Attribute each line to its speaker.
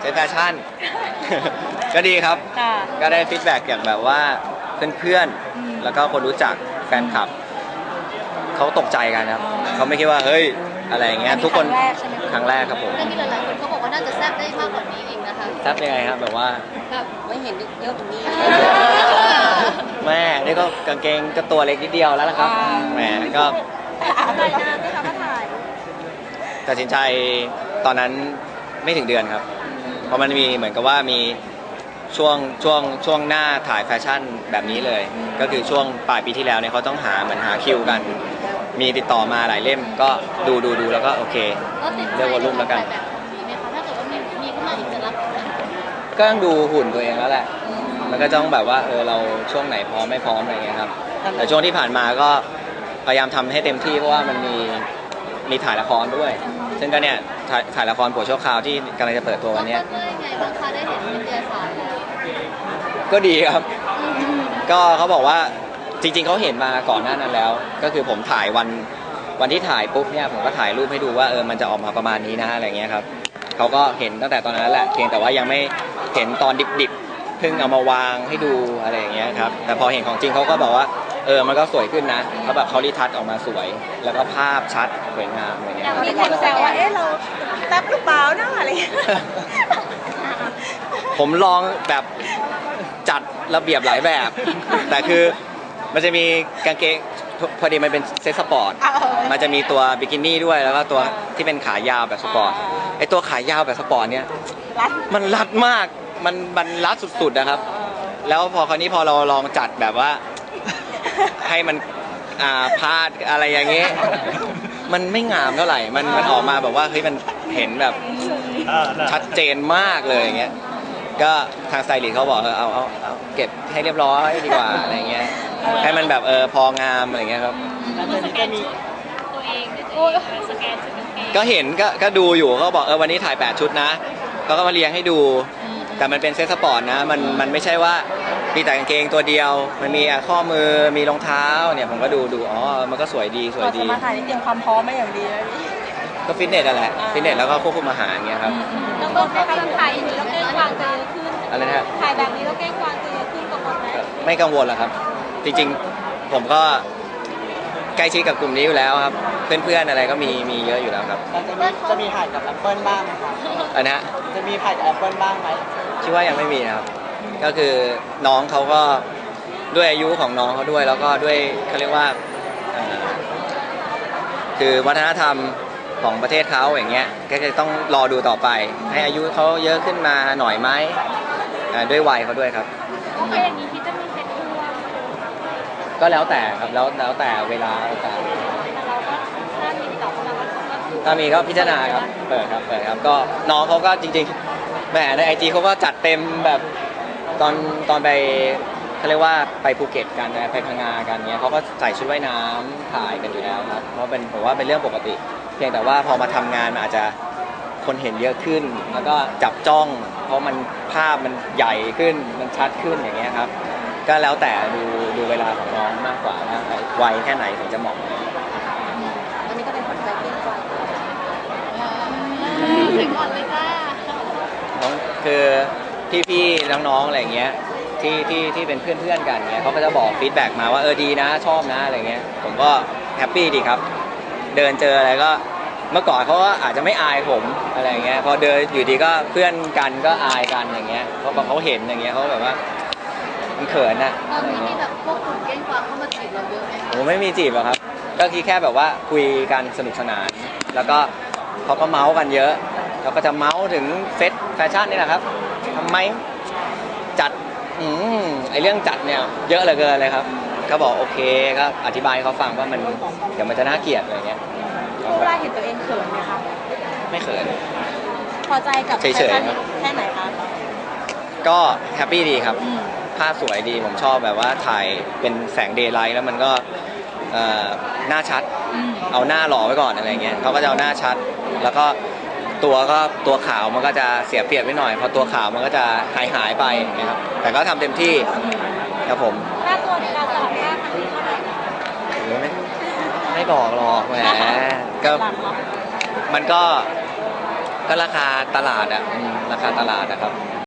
Speaker 1: เซตแฟชั่น ก็ดีครับ
Speaker 2: ค่ะ
Speaker 1: ก็ได้ฟีดแบ็กอย่างแบบว่าเพื่อน
Speaker 2: อืม
Speaker 1: ๆ แล้วก็คนรู้จักแฟนคลับ เขาตกใจกันครับ
Speaker 2: อ๋อ
Speaker 1: เขาไม่คิดว่าเฮ้ยอะไรอย่างเงี้ย
Speaker 2: อันนี้
Speaker 1: ทุกคน
Speaker 2: ครั้งแรกใช่ไหมคะ
Speaker 1: ครั้งแรกครับผม
Speaker 3: เรื่องนี้หลายๆคนเขาบอกว่าน่าจะแซ่บได้มากกว่านี้อีกนะคะ
Speaker 1: แซบยังไงครับแบบว่า
Speaker 3: แบบไม่เห็นเยอะกว่านี้
Speaker 1: แม่นี่ก็กางเกงก็ตัวเล็กนิดเดียวแล้วละครับ
Speaker 2: อ่า
Speaker 1: แหมก็
Speaker 2: ถ่ายนานไหมคะมาถ่าย
Speaker 1: ตัดสินใจตอนนั้นไม่ถึงเดือนครับ เพราะมันมีเหมือนกับว่ามีช่วงช่วงช่วงหน้าถ่ายแฟชั่นแบบนี้เลย ก็คือช่วงปลายปีที่แล้วเนี่ยเขาต้องหาเหมือนหาคิวกัน มีติดต่อมาหลายเล่มก็ดูดูดูแล้วก็โอเค
Speaker 3: ก็ติดใจ
Speaker 1: เรียกว่ารุ่มแล้วกัน
Speaker 3: แบบนี้ไหมคะถ้าเกิดว่ามีมีขึ้นมาอีกจะรับไหม
Speaker 1: ก็ต้องดูหุ่นตัวเองแล้วแหละมันก็ต้องแบบว่าเออเราช่วงไหนพร้อมไม่พร้อมอะไรเงี้ยครับแต่ช่วงที่ผ่านมาก็พยายามทำให้เต็มที่เพราะว่ามันมี มีถ่ายละครด้วย ซึ่งก็เนี่ยถ่ายถ่ายละครผัวชั่วคราวที่กำลังจะเปิดตัววันเนี้ย
Speaker 3: ก็ยังไงบ้างคะได้เห็นนิตยสารแล้ว
Speaker 1: ก็ดีครับ ก็เขาบอกว่าจริงๆเขาเห็นมาก่อนหน้านั้นแล้ว ก็คือผมถ่ายวันวันที่ถ่ายปุ๊บเนี่ยผมก็ถ่ายรูปให้ดูว่าเออมันจะออกมาประมาณนี้นะอะไรเงี้ยครับเขาก็เห็นตั้งแต่ตอนนั้นแหละเพียงแต่ว่ายังไม่เห็นตอนดิบๆเพิ่งเอามาวางให้ดูอะไรอย่างเงี้ยครับแต่พอเห็นของจริงเขาก็บอกว่า เออมันก็สวยขึ้นนะเขาแบบเขารีทัชออกมาสวย แล้วก็ภาพชัดสวยงามอะไรเงี้ยครับ
Speaker 2: มีคนแซวว่า เอ๊ะ เราแป๊บหรือเปล่านะอะไรอย่างเงี้ย
Speaker 1: ผมลองแบบจัดระเบียบหลายแบบ แต่คือมันจะมีกางเกงพอดีมันเป็นเซตสปอร์ต
Speaker 2: เอาเอา
Speaker 1: มันจะมีตัวบิกินี่ด้วยแล้วก็ตัวที่เป็นขายาวแบบสปอร์ต
Speaker 2: อ่า
Speaker 1: ไอตัวขายาวแบบสปอร์ตเนี่ย
Speaker 2: รัด
Speaker 1: มันรัดมาก มันมันรัดสุดๆนะครับ แล้วพอคราวนี้พอเราลองจัดแบบว่า ให้มันอ่าพาดอะไรอย่างเงี้ยมันไม่งามเท่าไหร่ มันมันออกมาแบบว่าเฮ้ยมันเห็นแบบชัดเจนมากเลยอย่างเงี้ย ก็ทางสไตลิสต์เขาบอกเออเอาเอาเอาเก็บให้เรียบร้อยดีกว่าอะไรเงี้ย ให้มันแบบเออพองามอะไรเงี้ยครับก็เห็นก็ก็ดูอยู่เขาบอกเออวันนี้ถ่าย 8 ชุดนะเขาก็มาเรียงให้ดู แต่มันเป็นเซ็ตสปอร์ตนะ มันมันไม่ใช่ว่า มีแต่กางเกงตัวเดียว มันมีอะข้อมือมีรองเท้าเนี่ยผมก็ดูดูอ๋อมันก็สวยดีสวย
Speaker 2: เราจะ
Speaker 1: ดี
Speaker 2: มาถ่ายนี่เตรียมความพร้อมมาอย่างดีเลยพี่
Speaker 1: ก็ฟิตเนสอะแหละฟิตเนสแล้วก็ควบคุมอาหารเงี้ยครับ
Speaker 3: แล้วก็ไม่ต้องถ่ายอย่างนี้แล้วเก้งกวางจะเยอะขึ้น
Speaker 1: อะไรนะครับ
Speaker 3: ถ่ายแบบนี้แล้วเก้งกวางจะเยอะขึ้นกว่าคนไหม
Speaker 1: ไม่กังวลหรอกครับ จริงๆผมก็ใกล้ชิดกับกลุ่มนี้อยู่แล้วครับ เพื่อนๆอะไรก็มีมีเยอะอยู่แล้วครับ
Speaker 4: เราจะมีจะมีถ่ายกับแอปเปิลบ้างไหมครับ
Speaker 1: อันนะ
Speaker 4: จะมีถ่ายกับแอปเปิลบ้างไหม
Speaker 1: คิดว่ายังไม่มีนะครับ ก็คือน้องเขาก็ด้วยอายุของน้องเขาด้วย แล้วก็ด้วยเขาเรียกว่าเอ่อคือวัฒนธรรมของประเทศเขาอย่างเงี้ยก็จะต้องรอดูต่อไป ให้อายุเขาเยอะขึ้นมาหน่อยไหมอ่าด้วยวัยเขาด้วยครับ
Speaker 3: ก็เป็นอย่างนี้ที่จะมีเซ็ตทัวร์
Speaker 1: ก็แล้วแต่ครับแล้วแล้วแต่เวลาโอกาส
Speaker 3: แต่เราก็ถ้ามีติดต่อเข้ามาก็ก็คือ
Speaker 1: ถ้ามีก็พิจารณาครับเปิดครับเปิดครับก็น้องเขาก็จริงๆแหมในไอจีเขาก็จัดเต็มแบบ ตอนตอนไปเขาเรียกว่าไปภูเก็ตกันไปพังงากันเนี้ยเขาก็ใส่ชุดว่ายน้ำถ่ายกันอยู่แล้วครับเพราะเป็นผมว่าเป็นเรื่องปกติ เพียงแต่ว่าพอมาทำงานมันอาจจะคนเห็นเยอะขึ้น แล้วก็จับจ้อง เพราะมันภาพมันใหญ่ขึ้นมันชัดขึ้นอย่างเงี้ยครับ ก็แล้วแต่ดูดูเวลาของน้องมากกว่าว่าวัยแค่ไหนถึงจะเหมาะ
Speaker 3: อันนี้ก็เป็นผลใจเก้งกวางถึงก่อนเลยจ้า
Speaker 1: น้องคือ พี่ๆน้องๆอะไรอย่างเงี้ยที่ที่ที่เป็นเพื่อนๆกันเงี้ยเขาก็จะบอกฟีดแบ็กมาว่าเออดีนะชอบนะอะไรเงี้ยผมก็แฮปปี้ดีครับ เดินเจออะไรก็เมื่อก่อนเขาก็อาจจะไม่อายผมอะไรอย่างเงี้ยพอเดินอยู่ดีก็เพื่อนกันก็อายกันอย่างเงี้ยเพราะพอเขาเห็นอย่างเงี้ยเขาแบบว่ามันเขินอะ
Speaker 3: ตอ
Speaker 1: อะ
Speaker 3: น
Speaker 1: ไร
Speaker 3: นี้มี
Speaker 1: เงี้ย
Speaker 3: แบบพวกกลุ่มเก้งกวางเข้ามาจีบเราเยอะไหมคะ
Speaker 1: ผมไม่มีจีบหรอกครับ ก็คิดแค่แบบว่าคุยกันสนุกสนาน แล้วก็เขาก็เมาส์กันเยอะเราก็จะเมาส์ถึงเฟสแฟชั่นนี่แหละครับทำไมจัดอืมไอเรื่องจัดเนี่ยเยอะเหลือเกินเลยครับ ก็บอกโอเคก็อธิบายให้เขาฟังว่ามันเดี๋ยวมันจะน่าเกลียดอะไรเงี้ย
Speaker 2: เวลาเห็นตัวเองเขินไหมคะ
Speaker 1: ไม่เขิน
Speaker 2: พอใจกับ
Speaker 1: เฉยๆ
Speaker 2: แฟชั่น
Speaker 1: ครับ
Speaker 2: แค่ไหนคะ
Speaker 1: ก็แฮปปี้ดีครับ
Speaker 2: อืม
Speaker 1: ภาพสวยดีผมชอบแบบว่าถ่ายเป็นแสงเดย์ไลท์แล้วมันก็เอ่อหน้าชัด
Speaker 2: อืม
Speaker 1: เอาหน้าหล่อไว้ก่อนอะไรเงี้ยเขาก็จะเอาหน้าชัด แล้วก็ ตัวก็ตัวขาวมันก็จะเสียเปรียบไปหน่อยเพราะตัวขาวมันก็จะหายหายไปนะครับแต่ก็ทำเต็มที่ครับผม
Speaker 3: ค่าตัวในการสลับหน้าครั้งนี้เท่าไหร่คะ
Speaker 1: หรือไม่ไม่บอกหรอกแหมก็
Speaker 2: หลักเนาะ
Speaker 1: มันก็ก็ราคาตลาดอะอืมราคาตลาดนะครับ